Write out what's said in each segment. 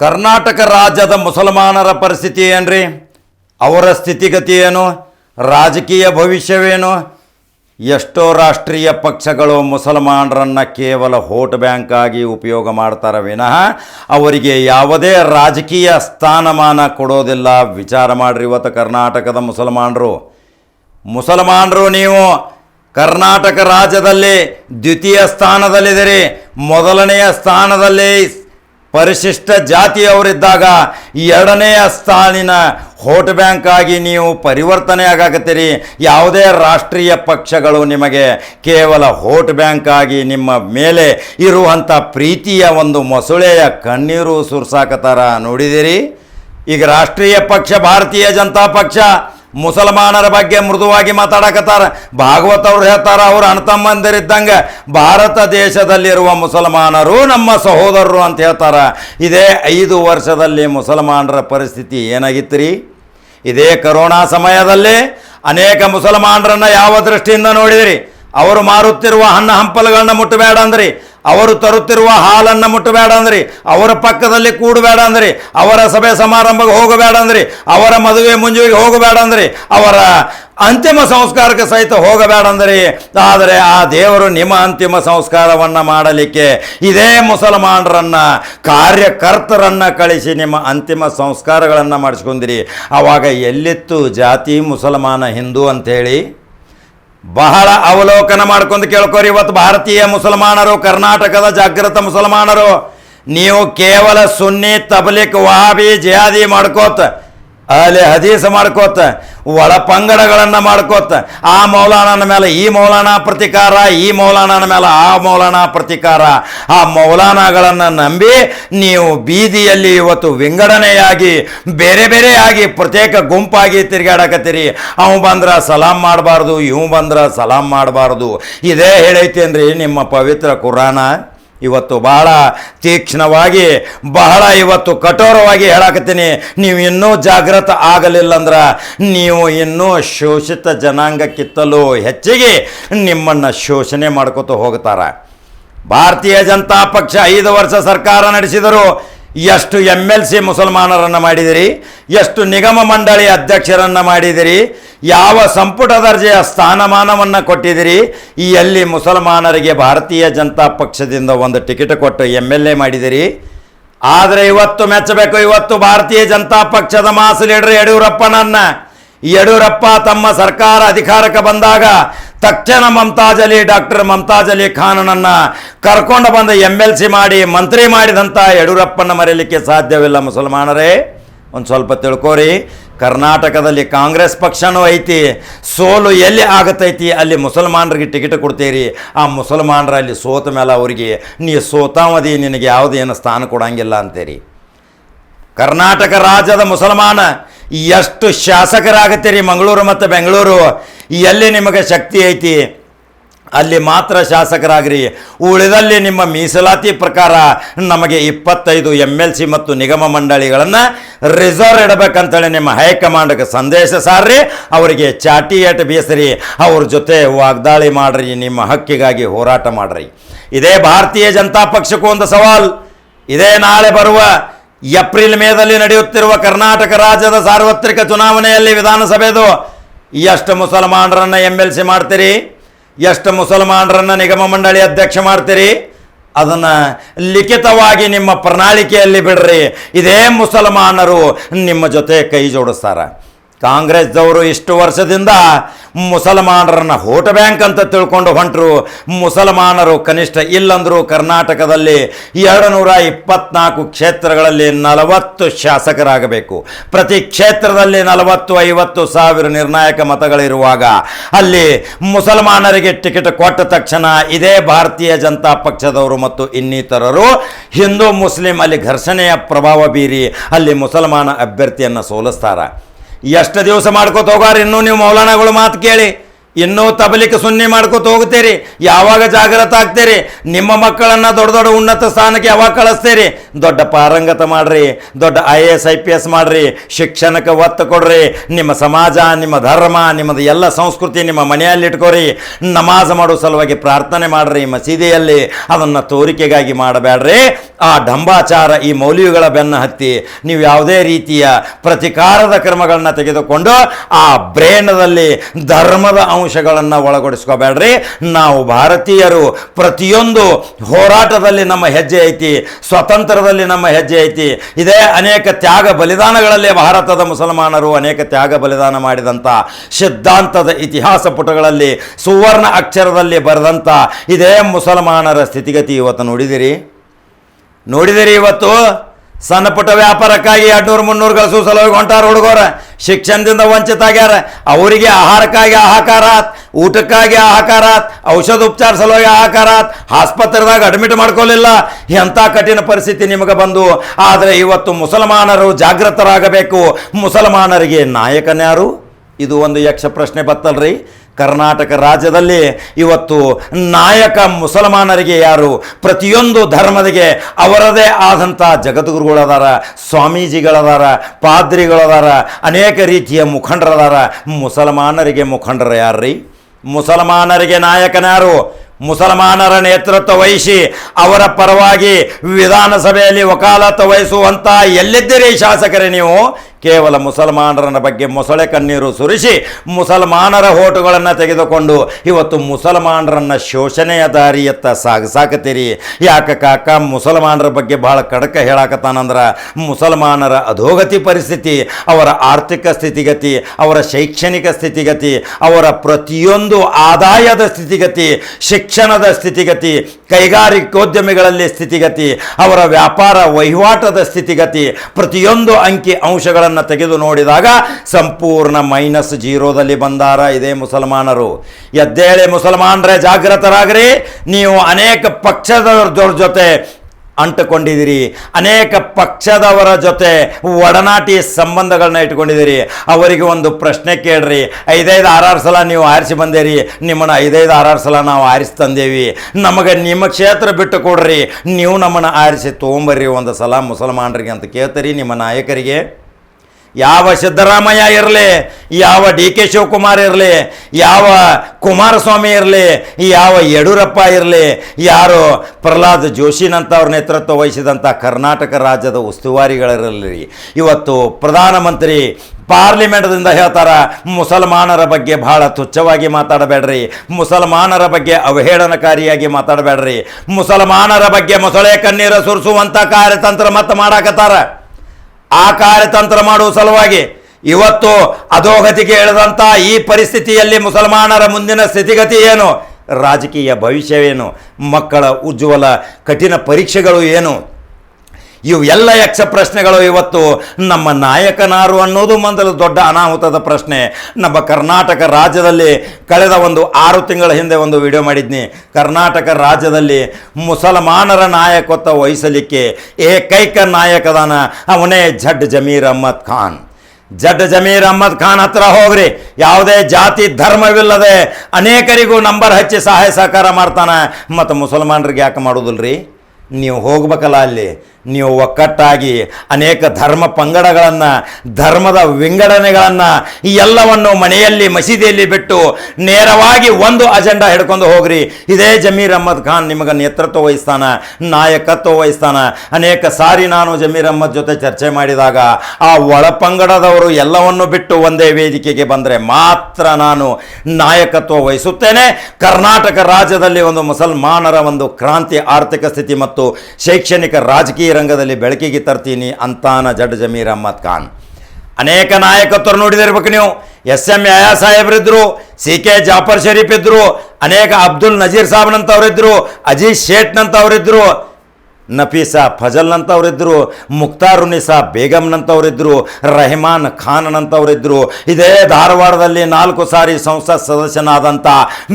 ಕರ್ನಾಟಕ ರಾಜ್ಯದ ಮುಸಲ್ಮಾನರ ಪರಿಸ್ಥಿತಿ ಏನ್ರಿ? ಅವರ ಸ್ಥಿತಿಗತಿ ಏನು? ರಾಜಕೀಯ ಭವಿಷ್ಯವೇನು? ಎಷ್ಟೋ ರಾಷ್ಟ್ರೀಯ ಪಕ್ಷಗಳು ಮುಸಲ್ಮಾನರನ್ನು ಕೇವಲ ಹೋಟ್ ಬ್ಯಾಂಕ್ ಆಗಿ ಉಪಯೋಗ ಮಾಡ್ತಾರೆ ವಿನಃ ಅವರಿಗೆ ಯಾವುದೇ ರಾಜಕೀಯ ಸ್ಥಾನಮಾನ ಕೊಡೋದಿಲ್ಲ. ವಿಚಾರ ಮಾಡಿರಿ ಇವತ್ತು ಕರ್ನಾಟಕದ ಮುಸಲ್ಮಾನರು. ಮುಸಲ್ಮಾನರು ನೀವು ಕರ್ನಾಟಕ ರಾಜ್ಯದಲ್ಲಿ ದ್ವಿತೀಯ ಸ್ಥಾನದಲ್ಲಿದ್ದೀರಿ. ಮೊದಲನೆಯ ಸ್ಥಾನದಲ್ಲಿ ಪರಿಶಿಷ್ಟ ಜಾತಿಯವರಿದ್ದಾಗ ಎರಡನೆಯ ಸ್ಥಾನಿನ ಹೋಟ್ ಬ್ಯಾಂಕ್ ಆಗಿ ನೀವು ಪರಿವರ್ತನೆ ಆಗಾಕತ್ತೀರಿ ಯಾವುದೇ ರಾಷ್ಟ್ರೀಯ ಪಕ್ಷಗಳು ನಿಮಗೆ ಕೇವಲ ಹೋಟ್ ಬ್ಯಾಂಕ್ ಆಗಿ ನಿಮ್ಮ ಮೇಲೆ ಇರುವಂಥ ಪ್ರೀತಿಯ ಒಂದು ಮೊಸಳೆಯ ಕಣ್ಣೀರು ಸುರ್ಸಾಕತಾರ ನೋಡಿದಿರಿ. ಈಗ ರಾಷ್ಟ್ರೀಯ ಪಕ್ಷ, ಭಾರತೀಯ ಜನತಾ ಪಕ್ಷ ಮುಸಲ್ಮಾನರ ಬಗ್ಗೆ ಮೃದುವಾಗಿ ಮಾತಾಡಕತ್ತಾರ. ಭಾಗವತ್ ಅವ್ರು ಹೇಳ್ತಾರ, ಅವ್ರ ಅಣ್ಣತಮ್ಮಂದಿರಿದ್ದಂಗೆ ಭಾರತ ದೇಶದಲ್ಲಿರುವ ಮುಸಲ್ಮಾನರು ನಮ್ಮ ಸಹೋದರರು ಅಂತ ಹೇಳ್ತಾರ. ಇದೇ ಐದು ವರ್ಷದಲ್ಲಿ ಮುಸಲ್ಮಾನರ ಪರಿಸ್ಥಿತಿ ಏನಾಗಿತ್ತು ರೀ ಇದೇ ಕರೋನಾ ಸಮಯದಲ್ಲಿ ಅನೇಕ ಮುಸಲ್ಮಾನರನ್ನು ಯಾವ ದೃಷ್ಟಿಯಿಂದ ನೋಡಿದಿರಿ? ಅವರು ಮಾರುತ್ತಿರುವ ಹಣ್ಣು ಹಂಪಲುಗಳನ್ನ ಮುಟ್ಟಬೇಡ ಅಂದ್ರಿ. ಅವರು ತರುತ್ತಿರುವ ಹಾಲನ್ನು ಮುಟ್ಟಬೇಡ ಅಂದ್ರಿ, ಅವರ ಪಕ್ಕದಲ್ಲಿ ಕೂಡಬೇಡ ಅಂದ್ರಿ, ಅವರ ಸಭೆ ಸಮಾರಂಭಕ್ಕೆ ಹೋಗಬೇಡ ಅಂದ್ರಿ, ಅವರ ಮದುವೆ ಮುಂಜುವಿಗೆ ಹೋಗಬೇಡ ಅಂದ್ರಿ, ಅವರ ಅಂತಿಮ ಸಂಸ್ಕಾರಕ್ಕೆ ಸಹಿತ ಹೋಗಬೇಡ ಅಂದ್ರಿ. ಆದರೆ ಆ ದೇವರು ನಿಮ್ಮ ಅಂತಿಮ ಸಂಸ್ಕಾರವನ್ನು ಮಾಡಲಿಕ್ಕೆ ಇದೇ ಮುಸಲ್ಮಾನರನ್ನ, ಕಾರ್ಯಕರ್ತರನ್ನ ಕಳಿಸಿ ನಿಮ್ಮ ಅಂತಿಮ ಸಂಸ್ಕಾರಗಳನ್ನು ಮಾಡಿಸ್ಕೊಂಡಿರಿ. ಆವಾಗ ಎಲ್ಲಿತ್ತು ಜಾತಿ ಮುಸಲ್ಮಾನ ಹಿಂದೂ ಅಂಥೇಳಿ? ಬಹಳ ಅವಲೋಕನ ಮಾಡ್ಕೊಂಡು ಕೇಳ್ಕೋರಿ ಇವತ್ತು ಭಾರತೀಯ ಮುಸಲ್ಮಾನರು, ಕರ್ನಾಟಕದ ಜಾಗೃತ ಮುಸಲ್ಮಾನರು. ನೀವು ಕೇವಲ ಸುನ್ನಿ ತಬಲಿಕ್ ವಹಾಬಿ, ಜಿಹಾದಿ ಮಾಡ್ಕೋತ ಅಲ್ಲಿ ಹದೀಸ ಮಾಡ್ಕೋತ, ಒಳ ಪಂಗಡಗಳನ್ನು ಮಾಡ್ಕೋತ, ಆ ಮೌಲಾನನ ಮೇಲೆ, ಈ ಮೌಲಾನ ಪ್ರತಿಕಾರ, ಈ ಮೌಲಾನನ ಮೇಲೆ, ಆ ಮೌಲಾನ ಪ್ರತಿಕಾರ. ಆ ಮೌಲಾನಗಳನ್ನು ನಂಬಿ ನೀವು ಬೀದಿಯಲ್ಲಿ ಇವತ್ತು ವಿಂಗಡಣೆಯಾಗಿ ಬೇರೆ ಬೇರೆಯಾಗಿ ಪ್ರತ್ಯೇಕ ಗುಂಪಾಗಿ ತಿರುಗಾಡಕತ್ತೀರಿ. ಅವ ಬಂದ್ರ ಸಲಾಂ ಮಾಡಬಾರ್ದು, ಇವ್ ಬಂದ್ರ ಸಲಾಂ ಮಾಡಬಾರ್ದು. ಇದೇ ಹೇಳೈತೇನ್ರಿ ನಿಮ್ಮ ಪವಿತ್ರ ಕುರಾನ. ಇವತ್ತು ಬಹಳ ತೀಕ್ಷ್ಣವಾಗಿ, ಬಹಳ ಇವತ್ತು ಕಠೋರವಾಗಿ ಹೇಳಾಕತ್ತೀನಿ. ನೀವು ಇನ್ನೂ ಜಾಗೃತ ಆಗಲಿಲ್ಲ ಅಂದ್ರೆ ನೀವು ಇನ್ನೂ ಶೋಷಿತ ಜನಾಂಗಕ್ಕಿತ್ತಲೂ ಹೆಚ್ಚಿಗೆ ನಿಮ್ಮನ್ನು ಶೋಷಣೆ ಮಾಡ್ಕೋತ ಹೋಗ್ತಾರೆ. ಭಾರತೀಯ ಜನತಾ ಪಕ್ಷ ಐದು ವರ್ಷ ಸರ್ಕಾರ ನಡೆಸಿದರು ಎಷ್ಟು ಎಂ ಎಲ್ ಸಿ ಮುಸಲ್ಮಾನರನ್ನು ಮಾಡಿದಿರಿ? ಎಷ್ಟು ನಿಗಮ ಮಂಡಳಿ ಅಧ್ಯಕ್ಷರನ್ನು ಮಾಡಿದಿರಿ? ಯಾವ ಸಂಪುಟ ದರ್ಜೆಯ ಸ್ಥಾನಮಾನವನ್ನು ಕೊಟ್ಟಿದಿರಿ? ಈ ಎಲ್ಲಿ ಮುಸಲ್ಮಾನರಿಗೆ ಭಾರತೀಯ ಜನತಾ ಪಕ್ಷದಿಂದ ಒಂದು ಟಿಕೆಟ್ ಕೊಟ್ಟು ಎಂ ಎಲ್ ಎ ಮಾಡಿದಿರಿ? ಆದರೆ ಇವತ್ತು ಮೆಚ್ಚಬೇಕು, ಇವತ್ತು ಭಾರತೀಯ ಜನತಾ ಪಕ್ಷದ ಮಾಸ್ ಲೀಡರ್ ಯಡಿಯೂರಪ್ಪನನ್ನ. ಯಡಿಯೂರಪ್ಪ ತಮ್ಮ ಸರ್ಕಾರ ಅಧಿಕಾರಕ್ಕೆ ಬಂದಾಗ ತಕ್ಷಣ ಮಮತಾಜ್ ಅಲಿ, ಡಾಕ್ಟರ್ ಮಮತಾಜ್ ಅಲಿ ಖಾನನನ್ನ ಕರ್ಕೊಂಡು ಬಂದು ಎಂ ಎಲ್ ಸಿ ಮಾಡಿ, ಮಂತ್ರಿ ಮಾಡಿದಂಥ ಯಡಿಯೂರಪ್ಪನ ಮರೆಯಲಿಕ್ಕೆ ಸಾಧ್ಯವಿಲ್ಲ ಮುಸಲ್ಮಾನರೇ. ಒಂದು ಸ್ವಲ್ಪ ತಿಳ್ಕೋರಿ, ಕರ್ನಾಟಕದಲ್ಲಿ ಕಾಂಗ್ರೆಸ್ ಪಕ್ಷನೂ ಐತಿ, ಸೋಲು ಎಲ್ಲಿ ಆಗತೈತಿ ಅಲ್ಲಿ ಮುಸಲ್ಮಾನರಿಗೆ ಟಿಕೆಟ್ ಕೊಡ್ತೀರಿ, ಆ ಮುಸಲ್ಮಾನರ ಅಲ್ಲಿ ಸೋತ ಮೇಲೆ ಅವರಿಗೆ, ನೀ ಸೋತಾವದಿ, ನಿನಗೆ ಯಾವುದೇನು ಸ್ಥಾನ ಕೊಡಂಗಿಲ್ಲ ಅಂತೀರಿ. ಕರ್ನಾಟಕ ರಾಜ್ಯದ ಮುಸಲ್ಮಾನ ಎಷ್ಟು ಶಾಸಕರಾಗತ್ತೀರಿ ಮಂಗಳೂರು ಮತ್ತು ಬೆಂಗಳೂರು? ಎಲ್ಲಿ ನಿಮಗೆ ಶಕ್ತಿ ಐತಿ? ಅಲ್ಲಿ ಮಾತ್ರ ಶಾಸಕರಾಗ್ರಿ. ಉಳಿದಲ್ಲಿ ನಿಮ್ಮ ಮೀಸಲಾತಿ ಪ್ರಕಾರ ನಮಗೆ ಇಪ್ಪತ್ತೈದು ಎಂ ಎಲ್ ಸಿ ಮತ್ತು ನಿಗಮ ಮಂಡಳಿಗಳನ್ನು ರಿಸರ್ವ್ ಇಡಬೇಕಂತೇಳಿ ನಿಮ್ಮ ಹೈಕಮಾಂಡ್ಗೆ ಸಂದೇಶ ಸಾರ್ರಿ, ಅವರಿಗೆ ಚಾಟಿ ಏಟ್ ಬೀಸ್ರಿ, ಅವ್ರ ಜೊತೆ ವಾಗ್ದಾಳಿ ಮಾಡ್ರಿ, ನಿಮ್ಮ ಹಕ್ಕಿಗಾಗಿ ಹೋರಾಟ ಮಾಡ್ರಿ. ಇದೇ ಭಾರತೀಯ ಜನತಾ ಪಕ್ಷಕ್ಕೂ ಒಂದು ಸವಾಲ್. ಇದೇ ನಾಳೆ ಬರುವ ಏಪ್ರಿಲ್ ಮೇದಲ್ಲಿ ನಡೆಯುತ್ತಿರುವ ಕರ್ನಾಟಕ ರಾಜ್ಯದ ಸಾರ್ವತ್ರಿಕ ಚುನಾವಣೆಯಲ್ಲಿ ವಿಧಾನಸಭೆದು ಎಷ್ಟು ಮುಸಲ್ಮಾನರನ್ನ ಎಂ ಎಲ್ ಸಿ ಮಾಡ್ತೀರಿ? ಎಷ್ಟು ಮುಸಲ್ಮಾನರನ್ನ ನಿಗಮ ಮಂಡಳಿ ಅಧ್ಯಕ್ಷ ಮಾಡ್ತೀರಿ? ಅದನ್ನು ಲಿಖಿತವಾಗಿ ನಿಮ್ಮ ಪ್ರಣಾಳಿಕೆಯಲ್ಲಿ ಬಿಡ್ರಿ. ಇದೇ ಮುಸಲ್ಮಾನರು ನಿಮ್ಮ ಜೊತೆ ಕೈ ಜೋಡಿಸ್ತಾರೆ. ಕಾಂಗ್ರೆಸ್ದವರು ಇಷ್ಟು ವರ್ಷದಿಂದ ಮುಸಲ್ಮಾನರನ್ನು ಹೋಟ ಬ್ಯಾಂಕ್ ಅಂತ ತಿಳ್ಕೊಂಡು ಹೊಂಟರು. ಮುಸಲ್ಮಾನರು ಕನಿಷ್ಠ ಇಲ್ಲಂದರೂ ಕರ್ನಾಟಕದಲ್ಲಿ ಎರಡು ನೂರ ಇಪ್ಪತ್ನಾಲ್ಕು ಕ್ಷೇತ್ರಗಳಲ್ಲಿ ನಲವತ್ತು ಶಾಸಕರಾಗಬೇಕು. ಪ್ರತಿ ಕ್ಷೇತ್ರದಲ್ಲಿ ನಲವತ್ತು, ಐವತ್ತು ಸಾವಿರ ನಿರ್ಣಾಯಕ ಮತಗಳಿರುವಾಗ ಅಲ್ಲಿ ಮುಸಲ್ಮಾನರಿಗೆ ಟಿಕೆಟ್ ಕೊಟ್ಟ ತಕ್ಷಣ ಇದೇ ಭಾರತೀಯ ಜನತಾ ಪಕ್ಷದವರು ಮತ್ತು ಇನ್ನಿತರರು ಹಿಂದೂ ಮುಸ್ಲಿಂ ಅಲ್ಲಿ ಘರ್ಷಣೆಯ ಪ್ರಭಾವ ಬೀರಿ ಅಲ್ಲಿ ಮುಸಲ್ಮಾನ ಅಭ್ಯರ್ಥಿಯನ್ನು ಸೋಲಿಸ್ತಾರೆ. ಎಷ್ಟು ದಿವಸ ಮಾಡ್ಕೋತ ಹೋಗಾರ ಇನ್ನೂ ನೀವು ಮೌಲಾನಾಗಳು ಮಾತು ಕೇಳಿ. ಇನ್ನೂ ತಬಲಿಕ ಸುನ್ನಿ ಮಾಡ್ಕೊತ ಹೋಗ್ತೀರಿ ಯಾವಾಗ ಜಾಗೃತ ಆಗ್ತೀರಿ? ನಿಮ್ಮ ಮಕ್ಕಳನ್ನು ದೊಡ್ಡ ದೊಡ್ಡ ಉನ್ನತ ಸ್ಥಾನಕ್ಕೆ ಯಾವಾಗ ಕಳಿಸ್ತೀರಿ? ದೊಡ್ಡ ಪಾರಂಗತ ಮಾಡ್ರಿ, ದೊಡ್ಡ I S I P S ಮಾಡ್ರಿ, ಶಿಕ್ಷಣಕ್ಕೆ ಒತ್ತು ಕೊಡ್ರಿ. ನಿಮ್ಮ ಸಮಾಜ, ನಿಮ್ಮ ಧರ್ಮ, ನಿಮ್ಮದು ಎಲ್ಲ ಸಂಸ್ಕೃತಿ ನಿಮ್ಮ ಮನೆಯಲ್ಲಿ ಇಟ್ಕೋರಿ. ನಮಾಜ್ ಮಾಡೋ ಸಲುವಾಗಿ ಪ್ರಾರ್ಥನೆ ಮಾಡ್ರಿ, ಮಸೀದಿಯಲ್ಲಿ ಅದನ್ನು ತೋರಿಕೆಗಾಗಿ ಮಾಡಬೇಡ್ರಿ. ಆ ಢಂಬಾಚಾರ ಈ ಮೌಲ್ಯಗಳ ಬೆನ್ನ ಹತ್ತಿ ನೀವು ಯಾವುದೇ ರೀತಿಯ ಪ್ರತಿಕಾರದ ಕ್ರಮಗಳನ್ನ ತೆಗೆದುಕೊಂಡು ಆ ಬ್ರೇನದಲ್ಲಿ ಧರ್ಮದ ಅಂಶಗಳನ್ನು ಒಳಗೊಡಿಸ್ಕೋಬೇಡ್ರಿ. ನಾವು ಭಾರತೀಯರು ಪ್ರತಿಯೊಂದು ಹೋರಾಟದಲ್ಲಿ ನಮ್ಮ ಹೆಜ್ಜೆ ಐತಿ ಸ್ವತಂತ್ರದಲ್ಲಿ ನಮ್ಮ ಹೆಜ್ಜೆ ಐತಿ. ಇದೇ ಅನೇಕ ತ್ಯಾಗ ಬಲಿದಾನಗಳಲ್ಲಿ ಭಾರತದ ಮುಸಲ್ಮಾನರು ಅನೇಕ ತ್ಯಾಗ ಬಲಿದಾನ ಮಾಡಿದಂಥ ಸಿದ್ಧಾಂತದ ಇತಿಹಾಸ ಪುಟಗಳಲ್ಲಿ, ಸುವರ್ಣ ಅಕ್ಷರದಲ್ಲಿ ಬರೆದಂಥ ಇದೇ ಮುಸಲ್ಮಾನರ ಸ್ಥಿತಿಗತಿ ಇವತ್ತು ನೋಡಿದಿರಿ? ನೋಡಿದಿರಿ ಇವತ್ತು? ಸಣ್ಣ ಪುಟ್ಟ ವ್ಯಾಪಾರಕ್ಕಾಗಿ ಎರಡ್ನೂರು, ಮುನ್ನೂರು ಗಳಿಸು ಸಲುವಾಗಿ ಹೊಂಟಾರ ಹುಡುಗರು. ಶಿಕ್ಷಣದಿಂದ ವಂಚಿತ ಆಗ್ಯಾರ. ಅವರಿಗೆ ಆಹಾರಕ್ಕಾಗಿ ಆಹಾಕಾರಾತ್, ಊಟಕ್ಕಾಗಿ ಆಹಾಕಾರಾತ್, ಔಷಧ ಉಪಚಾರ ಸಲುವಾಗಿ ಆಹಾಕಾರಾತ್, ಆಸ್ಪತ್ರೆದಾಗ ಅಡ್ಮಿಟ್ ಮಾಡ್ಕೊಳ್ಳಿಲ್ಲ ಎಂಥ ಕಠಿಣ ಪರಿಸ್ಥಿತಿ ನಿಮಗೆ ಬಂದು. ಆದರೆ ಇವತ್ತು ಮುಸಲ್ಮಾನರು ಜಾಗೃತರಾಗಬೇಕು ಮುಸಲ್ಮಾನರಿಗೆ ನಾಯಕನ್ಯಾರು? ಇದು ಒಂದು ಯಕ್ಷ ಪ್ರಶ್ನೆ ಬತ್ತಲ್ರಿ. ಕರ್ನಾಟಕ ರಾಜ್ಯದಲ್ಲಿ ಇವತ್ತು ನಾಯಕ ಮುಸಲ್ಮಾನರಿಗೆ ಯಾರು ಪ್ರತಿಯೊಂದು ಧರ್ಮದಿಗೆ ಅವರದೇ ಆದಂಥ ಜಗದ್ಗುರುಗಳದಾರ, ಸ್ವಾಮೀಜಿಗಳದಾರ, ಪಾದ್ರಿಗಳದಾರ, ಅನೇಕ ರೀತಿಯ ಮುಖಂಡರದಾರ. ಮುಸಲ್ಮಾನರಿಗೆ ಮುಖಂಡರು ಯಾರ್ರಿ? ಮುಸಲ್ಮಾನರಿಗೆ ನಾಯಕನಾರು ಮುಸಲ್ಮಾನರ ನೇತೃತ್ವ ವಹಿಸಿ ಅವರ ಪರವಾಗಿ ವಿಧಾನಸಭೆಯಲ್ಲಿ ವಕಾಲತ್ತು ವಹಿಸುವಂಥ ಎಲ್ಲಿದ್ದೀರಿ ಶಾಸಕರೇ ನೀವು? ಕೇವಲ ಮುಸಲ್ಮಾನರ ಬಗ್ಗೆ ಮೊಸಳೆ ಕಣ್ಣೀರು ಸುರಿಸಿ ಮುಸಲ್ಮಾನರ ಹೋಟುಗಳನ್ನು ತೆಗೆದುಕೊಂಡು ಇವತ್ತು ಮುಸಲ್ಮಾನರನ್ನು ಶೋಷಣೆಯ ದಾರಿಯತ್ತ ಸಾಗಸಾಕತ್ತೀರಿ ಯಾಕೆ ಕಾಕ, ಮುಸಲ್ಮಾನರ ಬಗ್ಗೆ ಬಹಳ ಕಡಕ ಹೇಳಾಕತ್ತಾನಂದ್ರೆ ಮುಸಲ್ಮಾನರ ಅಧೋಗತಿ ಪರಿಸ್ಥಿತಿ, ಅವರ ಆರ್ಥಿಕ ಸ್ಥಿತಿಗತಿ, ಅವರ ಶೈಕ್ಷಣಿಕ ಸ್ಥಿತಿಗತಿ, ಅವರ ಪ್ರತಿಯೊಂದು ಆದಾಯದ ಸ್ಥಿತಿಗತಿ, ಶಿಕ್ಷಣದ ಸ್ಥಿತಿಗತಿ, ಕೈಗಾರಿಕೋದ್ಯಮಿಗಳಲ್ಲಿ ಸ್ಥಿತಿಗತಿ, ಅವರ ವ್ಯಾಪಾರ ವಹಿವಾಟದ ಸ್ಥಿತಿಗತಿ, ಪ್ರತಿಯೊಂದು ಅಂಕಿ ಅಂಶಗಳನ್ನು ತೆಗೆದು ನೋಡಿದಾಗ ಸಂಪೂರ್ಣ ಮೈನಸ್ ಜೀರೋದಲ್ಲಿ ಬಂದಾರ ಇದೇ ಮುಸಲ್ಮಾನರು. ಎದ್ದೇಳೆ ಮುಸಲ್ಮಾನರೇ ಜಾಗೃತರಾಗ್ರಿ, ನೀವು ಅನೇಕ ಪಕ್ಷದವ್ರ ಜೊತೆ ಅಂಟುಕೊಂಡಿದ್ದೀರಿ, ಅನೇಕ ಪಕ್ಷದವರ ಜೊತೆ ಒಡನಾಟಿ ಸಂಬಂಧಗಳನ್ನ ಇಟ್ಕೊಂಡಿದ್ದೀರಿ. ಅವರಿಗೆ ಒಂದು ಪ್ರಶ್ನೆ ಕೇಳ್ರಿ, ಐದೈದು ಆರಾರು ಸಲ ನೀವು ಆರಿಸಿ ಬಂದೇರಿ, ನಿಮ್ಮನ್ನು ಐದೈದು ಆರಾರು ಸಲ ನಾವು ಆರಿಸಿ ತಂದೇವಿ. ನಮಗೆ ನಿಮ್ಮ ಕ್ಷೇತ್ರ ಬಿಟ್ಟು ಕೊಡ್ರಿ, ನೀವು ನಮ್ಮನ್ನು ಆರಿಸಿ ತೊಗೊಂಬರ್ರಿ ಒಂದು ಸಲ ಮುಸಲ್ಮಾನರಿಗೆ ಅಂತ ಕೇಳ್ತೀರಿ ನಿಮ್ಮ ನಾಯಕರಿಗೆ. ಯಾವ ಸಿದ್ದರಾಮಯ್ಯ ಇರಲಿ, ಯಾವ ಡಿ ಕೆ ಶಿವಕುಮಾರ್ ಇರಲಿ, ಯಾವ ಕುಮಾರಸ್ವಾಮಿ ಇರಲಿ, ಯಾವ ಯಡಿಯೂರಪ್ಪ ಇರಲಿ, ಯಾರು ಪ್ರಹ್ಲಾದ್ ಜೋಶಿನಂಥವ್ರ ನೇತೃತ್ವ ವಹಿಸಿದಂಥ ಕರ್ನಾಟಕ ರಾಜ್ಯದ ಉಸ್ತುವಾರಿಗಳಿರಲಿ. ಇವತ್ತು ಪ್ರಧಾನಮಂತ್ರಿ ಪಾರ್ಲಿಮೆಂಟ್ದಿಂದ ಹೇಳ್ತಾರೆ, ಮುಸಲ್ಮಾನರ ಬಗ್ಗೆ ಭಾಳ ತುಚ್ಛವಾಗಿ ಮಾತಾಡಬೇಡ್ರಿ, ಮುಸಲ್ಮಾನರ ಬಗ್ಗೆ ಅವಹೇಳನಕಾರಿಯಾಗಿ ಮಾತಾಡಬೇಡ್ರಿ, ಮುಸಲ್ಮಾನರ ಬಗ್ಗೆ ಮೊಸಳೆ ಕಣ್ಣೀರ ಸುರಿಸುವಂಥ ಕಾರ್ಯತಂತ್ರ ಮತ್ತೆ ಮಾಡಾಕತ್ತಾರ. ಆ ಕಾರ್ಯತಂತ್ರ ಮಾಡುವ ಸಲುವಾಗಿ ಇವತ್ತು ಅಧೋಗತಿಗೆ ಇಳಿದಂಥ ಈ ಪರಿಸ್ಥಿತಿಯಲ್ಲಿ ಮುಸಲ್ಮಾನರ ಮುಂದಿನ ಸ್ಥಿತಿಗತಿ ಏನು? ರಾಜಕೀಯ ಭವಿಷ್ಯವೇನು? ಮಕ್ಕಳ ಉಜ್ವಲ, ಕಠಿಣ ಪರೀಕ್ಷೆಗಳು ಏನು? ಇವು ಎಲ್ಲ ಯಕ್ಷ ಪ್ರಶ್ನೆಗಳು ಇವತ್ತು. ನಮ್ಮ ನಾಯಕನಾರು ಅನ್ನೋದು ಮೊದಲು ದೊಡ್ಡ ಅನಾಹುತದ ಪ್ರಶ್ನೆ. ನಮ್ಮ ಕರ್ನಾಟಕ ರಾಜ್ಯದಲ್ಲಿ ಕಳೆದ ಒಂದು ಆರು ತಿಂಗಳ ಹಿಂದೆ ಒಂದು ವಿಡಿಯೋ ಮಾಡಿದ್ನಿ. ಕರ್ನಾಟಕ ರಾಜ್ಯದಲ್ಲಿ ಮುಸಲ್ಮಾನರ ನಾಯಕತ್ವ ವಹಿಸಲಿಕ್ಕೆ ಏಕೈಕ ನಾಯಕದಾನ ಅವನೇ ಜಡ್ ಜಮೀರ್ ಅಹ್ಮದ್ ಖಾನ್. ಜಡ್ ಜಮೀರ್ ಅಹ್ಮದ್ ಖಾನ್ ಹತ್ರ ಹೋಗ್ರಿ. ಯಾವುದೇ ಜಾತಿ ಧರ್ಮವಿಲ್ಲದೆ ಅನೇಕರಿಗೂ ನಂಬರ್ ಹಚ್ಚಿ ಸಹಾಯ ಸಹಕಾರ ಮಾಡ್ತಾನೆ. ಮತ್ತು ಮುಸಲ್ಮಾನರಿಗೆ ಯಾಕೆ ರೀ ನೀವು ಹೋಗ್ಬೇಕಲ್ಲ ಅಲ್ಲಿ. ನೀವು ಒಕ್ಕಟ್ಟಾಗಿ ಅನೇಕ ಧರ್ಮ ಪಂಗಡಗಳನ್ನು, ಧರ್ಮದ ವಿಂಗಡಣೆಗಳನ್ನು ಈ ಎಲ್ಲವನ್ನು ಮನೆಯಲ್ಲಿ, ಮಸೀದಿಯಲ್ಲಿ ಬಿಟ್ಟು ನೇರವಾಗಿ ಒಂದು ಅಜೆಂಡಾ ಹಿಡ್ಕೊಂಡು ಹೋಗ್ರಿ. ಇದೇ ಜಮೀರ್ ಅಹ್ಮದ್ ಖಾನ್ ನಿಮಗೆ ನೇತೃತ್ವ ವಹಿಸ್ತಾನ, ನಾಯಕತ್ವ ವಹಿಸ್ತಾನ. ಅನೇಕ ಸಾರಿ ನಾನು ಜಮೀರ್ ಅಹ್ಮದ್ ಜೊತೆ ಚರ್ಚೆ ಮಾಡಿದಾಗ ಆ ಒಳಪಂಗಡದವರು ಎಲ್ಲವನ್ನು ಬಿಟ್ಟು ಒಂದೇ ವೇದಿಕೆಗೆ ಬಂದರೆ ಮಾತ್ರ ನಾನು ನಾಯಕತ್ವ ವಹಿಸುತ್ತೇನೆ. ಕರ್ನಾಟಕ ರಾಜ್ಯದಲ್ಲಿ ಒಂದು ಮುಸಲ್ಮಾನರ ಒಂದು ಕ್ರಾಂತಿ, ಆರ್ಥಿಕ ಸ್ಥಿತಿ ಮತ್ತು ಶೈಕ್ಷಣಿಕ ರಾಜಕೀಯ ರಂಗದಲ್ಲಿ ಬೆಳಕಿಗೆ ತರ್ತೀನಿ ಅಂತಾನ ಜಡ್ ಜಮೀರ್ ಅಹ್ಮದ್ ಖಾನ್. ಅನೇಕ ನಾಯಕತ್ವರು ನೋಡಿದಿರ್ಬೇಕು ನೀವು. ಎಸ್ ಎಂ ಯಯಾ ಸಾಹೇಬ್ರಿದ್ರು ಸಿ ಕೆ ಜಾಫರ್ ಶರೀಫ್ ಇದ್ರು, ಅನೇಕ ಅಬ್ದುಲ್ ನಜೀರ್ ಸಾಬ್ನಂತವ್ರಿದ್ರು ಅಜೀಜ್ ಶೇಟ್ನಂತವ್ರಿದ್ರು ನಫೀಸಾ ಫಜಲ್ನಂಥವ್ರಿದ್ದರು ಮುಕ್ತಾರುನಿಸಾ ಬೇಗಂನಂಥವ್ರಿದ್ದರು ರೆಹಮಾನ್ ಖಾನ್ನಂಥವ್ರಿದ್ದರು ಇದೇ ಧಾರವಾಡದಲ್ಲಿ ನಾಲ್ಕು ಸಾರಿ ಸಂಸತ್ ಸದಸ್ಯನಾದಂಥ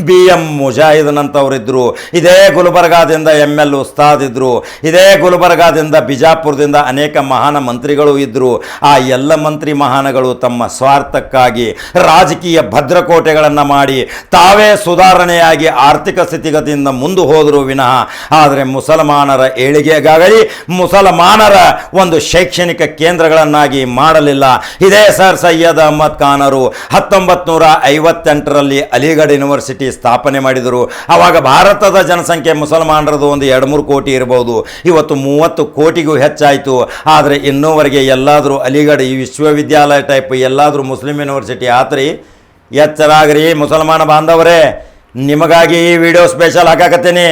ಬಿ ಎಂ ಮುಜಾಹಿದ್ನಂಥವ್ರಿದ್ದರು ಇದೇ ಗುಲ್ಬರ್ಗಾದಿಂದ ಎಂ ಎಲ್ ಉಸ್ತಾದ್ ಇದ್ದರು ಇದೇ ಗುಲ್ಬರ್ಗಾದಿಂದ ಬಿಜಾಪುರದಿಂದ ಅನೇಕ ಮಹಾನ ಮಂತ್ರಿಗಳು ಇದ್ದರು ಆ ಎಲ್ಲ ಮಂತ್ರಿ ಮಹಾನಗಳು ತಮ್ಮ ಸ್ವಾರ್ಥಕ್ಕಾಗಿ ರಾಜಕೀಯ ಭದ್ರಕೋಟೆಗಳನ್ನು ಮಾಡಿ ತಾವೇ ಸುಧಾರಣೆಯಾಗಿ ಆರ್ಥಿಕ ಸ್ಥಿತಿಗತಿಯಿಂದ ಮುಂದೆ ಹೋದರು ವಿನಃ, ಆದರೆ ಮುಸಲ್ಮಾನರ ಏಳಿಗೆಗಾಗಲಿ ಮುಸಲ್ಮಾನರ ಒಂದು ಶೈಕ್ಷಣಿಕ ಕೇಂದ್ರಗಳನ್ನಾಗಿ ಮಾಡಲಿಲ್ಲ. ಇದೇ ಸರ್ ಸೈಯದ್ ಅಹಮದ್ ಖಾನರು ಹತ್ತೊಂಬತ್ತು ನೂರ ಐವತ್ತೆಂಟರಲ್ಲಿ ಅಲಿಗಢ ಯೂನಿವರ್ಸಿಟಿ ಸ್ಥಾಪನೆ ಮಾಡಿದರು. ಆವಾಗ ಭಾರತದ ಜನಸಂಖ್ಯೆ ಮುಸಲ್ಮಾನರದು ಒಂದು ಎರಡು ಮೂರು ಕೋಟಿ ಇರಬಹುದು ಇವತ್ತು ಮೂವತ್ತು ಕೋಟಿಗೂ ಹೆಚ್ಚಾಯಿತು. ಆದರೆ ಇನ್ನೂವರೆಗೆ ಎಲ್ಲಾದರೂ ಅಲಿಗಢ ಈ ವಿಶ್ವವಿದ್ಯಾಲಯ ಟೈಪ್ ಎಲ್ಲಾದರೂ ಮುಸ್ಲಿಂ ಯೂನಿವರ್ಸಿಟಿ ಆತ್ರಿ? ಎಚ್ಚರಾಗ್ರಿ ಮುಸಲ್ಮಾನ ಬಾಂಧವರೇ. ನಿಮಗಾಗಿ ಈ ವಿಡಿಯೋ ಸ್ಪೆಷಲ್ ಹಾಕಾಕತ್ತೀನಿ.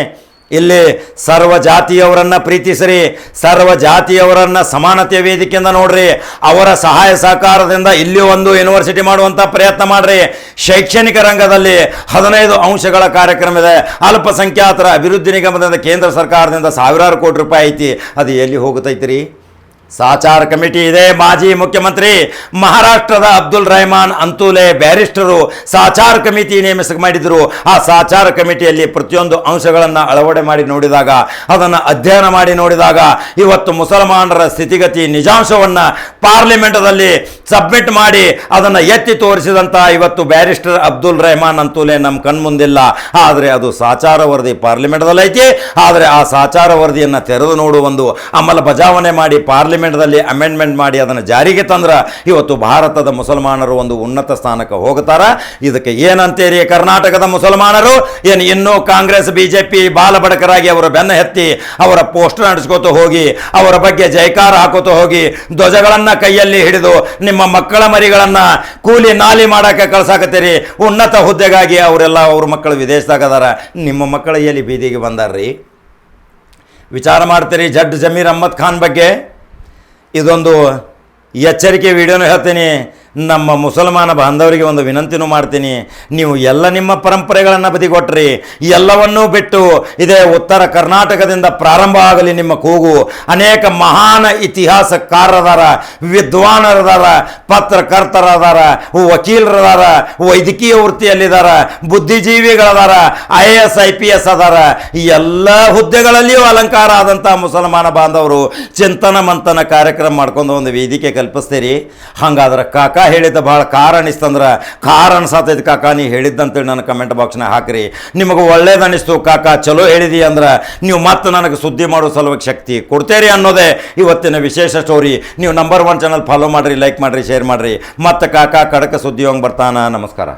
ಇಲ್ಲಿ ಸರ್ವ ಜಾತಿಯವರನ್ನು ಪ್ರೀತಿಸಿರಿ, ಸರ್ವ ಜಾತಿಯವರನ್ನು ಸಮಾನತೆಯ ವೇದಿಕೆಯಿಂದ ನೋಡ್ರಿ, ಅವರ ಸಹಾಯ ಸಹಕಾರದಿಂದ ಇಲ್ಲಿ ಒಂದು ಯೂನಿವರ್ಸಿಟಿ ಮಾಡುವಂಥ ಪ್ರಯತ್ನ ಮಾಡ್ರಿ. ಶೈಕ್ಷಣಿಕ ರಂಗದಲ್ಲಿ ಹದಿನೈದು ಅಂಶಗಳ ಕಾರ್ಯಕ್ರಮ ಇದೆ. ಅಲ್ಪಸಂಖ್ಯಾತರ ಅಭಿವೃದ್ಧಿ ನಿಗಮದಿಂದ ಕೇಂದ್ರ ಸರ್ಕಾರದಿಂದ ಸಾವಿರಾರು ಕೋಟಿ ರೂಪಾಯಿ ಐತಿ. ಅದು ಎಲ್ಲಿ ಹೋಗುತ್ತೈತ್ರಿ ಸಾಚಾರ ಕಮಿಟಿ ಇದೆ. ಮಾಜಿ ಮುಖ್ಯಮಂತ್ರಿ ಮಹಾರಾಷ್ಟ್ರದ ಅಬ್ದುಲ್ ರಹಮಾನ್ ಅಂತೂಲೆ ಬ್ಯಾರಿಸ್ಟರು ಸಾಚಾರ ಕಮಿಟಿ ನೇಮಿಸಕ ಮಾಡಿದ್ರು. ಆ ಸಾಚಾರ ಕಮಿಟಿಯಲ್ಲಿ ಪ್ರತಿಯೊಂದು ಅಂಶಗಳನ್ನು ಅಳವಡೆ ಮಾಡಿ ನೋಡಿದಾಗ, ಅದನ್ನು ಅಧ್ಯಯನ ಮಾಡಿ ನೋಡಿದಾಗ ಇವತ್ತು ಮುಸಲ್ಮಾನರ ಸ್ಥಿತಿಗತಿ ನಿಜಾಂಶವನ್ನು ಪಾರ್ಲಿಮೆಂಟದಲ್ಲಿ ಸಬ್ಮಿಟ್ ಮಾಡಿ ಅದನ್ನು ಎತ್ತಿ ತೋರಿಸಿದಂಥ ಇವತ್ತು ಬ್ಯಾರಿಸ್ಟರ್ ಅಬ್ದುಲ್ ರಹಮಾನ್ ಅಂತೂಲೆ ನಮ್ಮ ಕಣ್ಮುಂದಿಲ್ಲ. ಆದರೆ ಅದು ಸಾಚಾರ ವರದಿ ಪಾರ್ಲಿಮೆಂಟ್ದಲ್ಲಿ ಐತಿ ಆದರೆ ಆ ಸಾಚಾರ ವರದಿಯನ್ನು ತೆರೆದು ನೋಡುವ ಒಂದು ಅಮಲ ಬಜಾವಣೆ ಮಾಡಿ ಪಾರ್ಲಿಮೆಂಟ್ದಲ್ಲಿ ಅಮೆಂಡ್ಮೆಂಟ್ ಮಾಡಿ ಅದನ್ನು ಜಾರಿಗೆ ತಂದ್ರೆ ಇವತ್ತು ಭಾರತದ ಮುಸಲ್ಮಾನರು ಒಂದು ಉನ್ನತ ಸ್ಥಾನಕ್ಕೆ ಹೋಗ್ತಾರ ಇದಕ್ಕೆ ಏನಂತೀರಿ ಕರ್ನಾಟಕದ ಮುಸಲ್ಮಾನರು? ಏನು ಇನ್ನೂ ಕಾಂಗ್ರೆಸ್, ಬಿಜೆಪಿ ಬಾಲಬಡಕರಾಗಿ ಅವರ ಬೆನ್ನ ಎತ್ತಿ ಅವರ ಪೋಸ್ಟರ್ ನಡೆಸ್ಕೋತ ಹೋಗಿ, ಅವರ ಬಗ್ಗೆ ಜೈಕಾರ ಹಾಕೋತ ಹೋಗಿ, ಧ್ವಜಗಳನ್ನು ಕೈಯಲ್ಲಿ ಹಿಡಿದು ನಿಮ್ಮ ಮಕ್ಕಳ ಮರಿಗಳನ್ನು ಕೂಲಿ ನಾಲಿ ಮಾಡೋಕ್ಕೆ ಕಳ್ಸಾಕತ್ತೀರಿ. ಉನ್ನತ ಹುದ್ದೆಗಾಗಿ ಅವರೆಲ್ಲ ಅವ್ರ ಮಕ್ಕಳು ವಿದೇಶದಾಗ ಅದಾರ. ನಿಮ್ಮ ಮಕ್ಕಳ ಎಲ್ಲಿ ಬೀದಿಗೆ ಬಂದಾರ್ರಿ? ವಿಚಾರ ಮಾಡ್ತೀರಿ ಜಡ್ ಜಮೀರ್ ಅಹ್ಮದ್ ಖಾನ್ ಬಗ್ಗೆ? ಇದೊಂದು ಎಚ್ಚರಿಕೆ ವಿಡಿಯೋನು ಹೇಳ್ತೀನಿ. ನಮ್ಮ ಮುಸಲ್ಮಾನ ಬಾಂಧವರಿಗೆ ಒಂದು ವಿನಂತಿನೂ ಮಾಡ್ತೀನಿ. ನೀವು ಎಲ್ಲ ನಿಮ್ಮ ಪರಂಪರೆಗಳನ್ನು ಬದಿಗೊಟ್ರಿ. ಎಲ್ಲವನ್ನೂ ಬಿಟ್ಟು ಇದೇ ಉತ್ತರ ಕರ್ನಾಟಕದಿಂದ ಪ್ರಾರಂಭ ಆಗಲಿ ನಿಮ್ಮ ಕೂಗು. ಅನೇಕ ಮಹಾನ್ ಇತಿಹಾಸಕಾರರದಾರ, ವಿದ್ವಾನರದಾರ, ಪತ್ರಕರ್ತರದಾರ, ವಕೀಲರದಾರ, ವೈದ್ಯಕೀಯ ವೃತ್ತಿಯಲ್ಲಿದ್ದಾರ ಬುದ್ಧಿಜೀವಿಗಳದಾರ, I A S, I P S ಅದಾರ ಎಲ್ಲ ಹುದ್ದೆಗಳಲ್ಲಿಯೂ ಅಲಂಕಾರ ಆದಂಥ ಮುಸಲ್ಮಾನ ಬಾಂಧವರು ಚಿಂತನ ಮಂಥನ ಕಾರ್ಯಕ್ರಮ ಮಾಡ್ಕೊಂಡು ಒಂದು ವೇದಿಕೆ ಕಲ್ಪಿಸ್ತೀರಿ. ಹಂಗಾದ್ರೆ ಕಾಕ ಹೇಳಿದ್ದ ಭಾಳ ಖಾರ ಅನಿಸ್ತಂದ್ರೆ ಖಾರ ಅನ್ಸಾತೈತಿ ಕಾಕ, ನೀ ಹೇಳಿದ್ದಂತೇಳಿ ನನ್ನ ಕಮೆಂಟ್ ಬಾಕ್ಸ್ನ ಹಾಕ್ರಿ. ನಿಮಗೆ ಒಳ್ಳೇದು ಅನಿಸ್ತು, ಕಾಕ, ಚಲೋ ಹೇಳಿದಿ ಅಂದ್ರೆ ನೀವು ಮತ್ತೆ ನನಗೆ ಸುದ್ದಿ ಮಾಡೋ ಸಲುವಾಗಿ ಶಕ್ತಿ ಕೊಡ್ತೇರಿ ಅನ್ನೋದೇ ಇವತ್ತಿನ ವಿಶೇಷ ಸ್ಟೋರಿ ನೀವು ನಂಬರ್ ಒನ್ ಚಾನಲ್ ಫಾಲೋ ಮಾಡಿರಿ ಲೈಕ್ ಮಾಡಿರಿ ಶೇರ್ ಮಾಡಿರಿ. ಮತ್ತೆ ಕಾಕ ಕಡಕ ಸುದ್ದಿ ಹೋಗಿ ಬರ್ತಾನ, ನಮಸ್ಕಾರ.